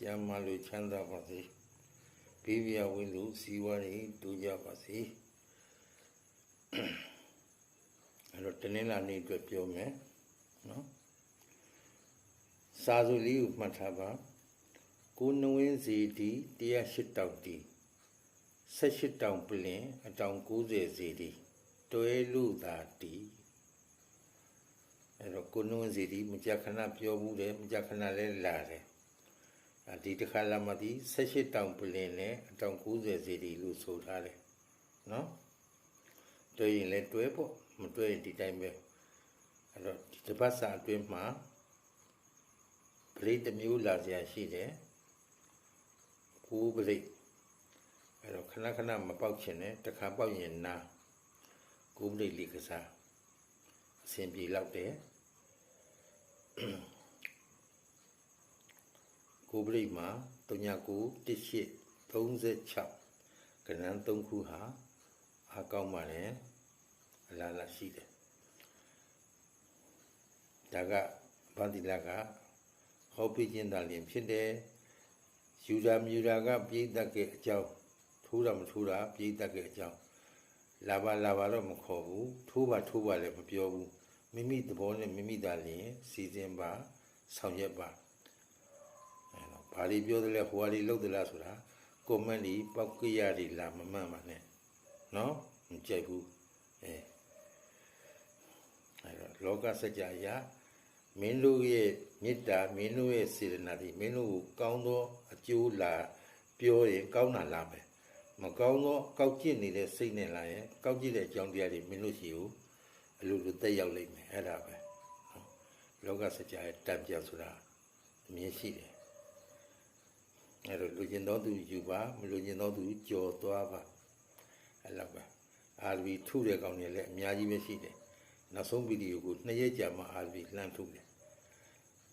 ကြမ်းမှလို့ချမ်းသာပါစေဘေးပြဝင်းသူစီဝါတွေတူကြပါစေအဲ့တော့တနင်္လာနေ့အတွက်ပြောမယ်နော်စာစုလေးကိုမှတ်ထားပါကိုနဝင်းစီတီ108တောင်တီ18တောင်ပလင်အတောင်90စီတီတွဲလူသာတီအဲ့တော့ကိုနဝင်းစီတီမကြခဏပြောဘူးတယ်မကြခဏလဲလာတယ်အ ဒီတစ်ခါလာမှဒီ18တောင်ပလင်နဲ့အတောင်90စီတီလို့ဆိုထားတယ်နော်တွဲရင်လဲတွဲပေါ့မတွဲရင်ဒီတိုင်းပဲအဲ့တော့ဒီတစ်ပတ်စာအတွင်းမှာပရိတစ်မျိုးလာစရာရှိတယ်ကိုးပရိအဲ့တော့ခဏခဏမပေါက်ချင်နဲ့တစ်ခါပေါက်ရင်နာကိုးပရိလေးကစားအဆင်ပြေလောက်တယ် ကိုးပရိမှာ39 38 36ကဏ္ဍ3ခုဟာအကောင်းပါတယ်အလားလားရှိတယ်ဒါကဗန္တိလကဟောပြခြင်းတာလင်ဖြစ်တယ်ယူရာမြူရာကပြိတ္တကအကြောင်းထိုးတာမထိုးတာပြိတ္တကအကြောင်းလာပါလာပါတော့မခေါ်ဘူးထိုးပါထိုးပါလည်းမပြောဘူးမိမိသဘောနဲ့မိမိသားလင်စီစဉ်ပါဆောင်ရွက်ပါအဲတော့ ဘာတွေပြောတယ်လဲဟိုဟာတွေလုပ်တယ်လားဆိုတာကွန်မန့်တွေပောက်ကရတွေလာမမှန်ပါနဲ့နော်မကြိုက်ဘူးအဲအဲတော့လောကစကြာရာမင်းတို့ရဲ့မေတ္တာမင်းတို့ရဲ့စေတနာတွေမင်းတို့ကိုကောင်းသောအကျိုးလာပြောရင်ကောင်းတာလာမယ်မကောင်းသောကောက်ကျစ်နေတဲ့စိတ်နဲ့လာရင်ကောက်ကျစ်တဲ့အကြောင်းတရားတွေမင်းတို့ရှိကိုအလိုလိုတက်ရောက်လိမ့်မယ်အဲ့ဒါပဲနော်လောကစကြာရဲ့တံပြန်ဆိုတာအမြင်ရှိတယ် အဲ့တော့လူကျင်တော်သူယူပါမလူကျင်တော်သူကြော်သွားပါအဲ့လောက်ပဲအာရဗီထုတဲ့ကောင်တွေလည်းအများကြီးပဲရှိတယ်နောက်ဆုံးဗီဒီယိုကိုနှစ်ရက်ကြာမှအာရဗီလှမ်းထုတယ်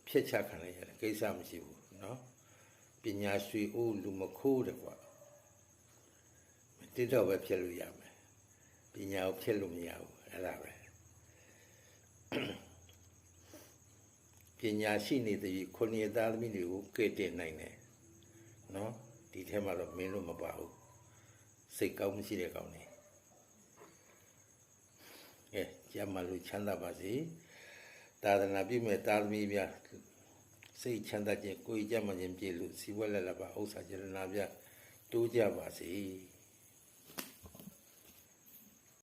ဖြည့်ချခံလိုက်ရတယ်ကိစ္စမရှိဘူးเนาะပညာရွှေအိုးလူမခိုးတယ်ကွာတိတော့ပဲဖြည့်လို့ရမယ်ပညာကိုဖြည့်လို့မရဘူးအဲ့ဒါပဲပညာရှိနေတဲ့ခုနှစ်သားသမီးတွေကိုကဲ့တင်နိုင်တယ် နော်ဒီထဲမှာတော့မင်းတို့မပါဘူးစိတ်ကောင်းမရှိတဲ့ကောင်နေကဲကျမ်းမာလို့ချမ်းသာပါစေသာသနာပြုမဲ့သာသမီများစိတ်ချမ်းသာခြင်းကိုယ်ကျမ်းမာခြင်းပြည့်လို့စီဝဲလက်လက်ပါဥစ္စာကျရနာပြတိုးကြပါစေ